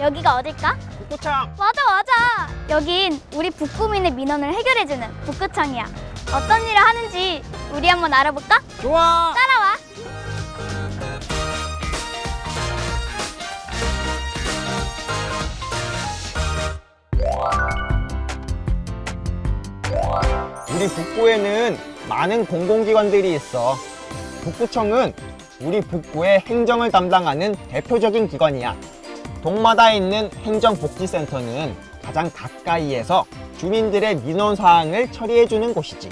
여기가 어딜까? 북구청. 맞아 맞아. 여긴 우리 북구민의 민원을 해결해주는 북구청이야. 어떤 일을 하는지 우리 한번 알아볼까? 좋아. 따라와. 우리 북구에는 많은 공공기관들이 있어. 북구청은 우리 북구의 행정을 담당하는 대표적인 기관이야 동마다에 있는 행정복지센터는 가장 가까이에서 주민들의 민원 사항을 처리해주는 곳이지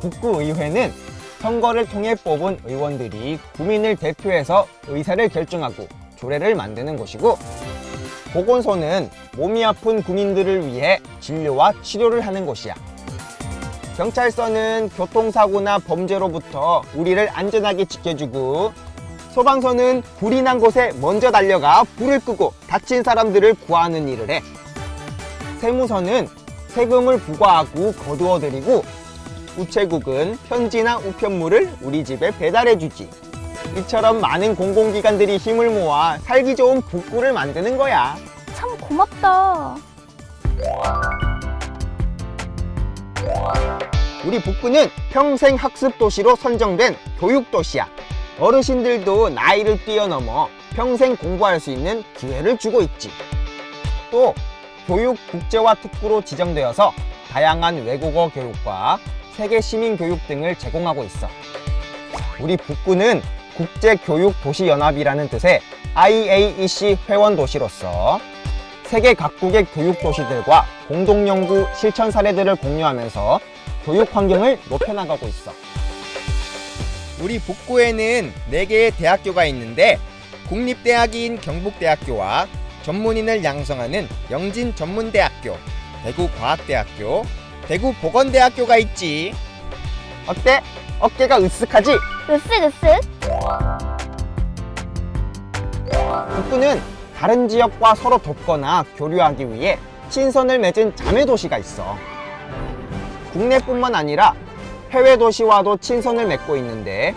북구의회는 선거를 통해 뽑은 의원들이 구민을 대표해서 의사를 결정하고 조례를 만드는 곳이고 보건소는 몸이 아픈 구민들을 위해 진료와 치료를 하는 곳이야. 경찰서는 교통사고나 범죄로부터 우리를 안전하게 지켜주고 소방서는 불이 난 곳에 먼저 달려가 불을 끄고 다친 사람들을 구하는 일을 해. 세무서는 세금을 부과하고 거두어들이고 우체국은 편지나 우편물을 우리 집에 배달해주지. 이처럼 많은 공공기관들이 힘을 모아 살기 좋은 북구를 만드는 거야. 참 고맙다 우리 북구는 평생 학습 도시로 선정된 교육 도시야. 어르신들도 나이를 뛰어넘어 평생 공부할 수 있는 기회를 주고 있지. 또 교육 국제화 특구로 지정되어서 다양한 외국어 교육과 세계 시민 교육 등을 제공하고 있어. 우리 북구는 국제교육도시연합이라는 뜻의 IAEC 회원 도시로서 세계 각국의 교육 도시들과 공동 연구 실천 사례들을 공유하면서 교육 환경을 높여나가고 있어. 우리 북구에는 4개의 대학교가 있는데 국립대학인 경북대학교와 전문인을 양성하는 영진전문대학교, 대구과학대학교, 대구보건대학교가 있지. 어때? 어깨가 으쓱하지? 으쓱으쓱 북구는 다른 지역과 서로 돕거나 교류하기 위해 친선을 맺은 자매 도시가 있어. 국내뿐만 아니라 해외 도시와도 친선을 맺고 있는데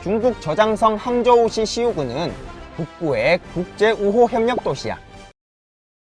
중국 저장성 항저우시 시우구는 북구의 국제 우호 협력 도시야.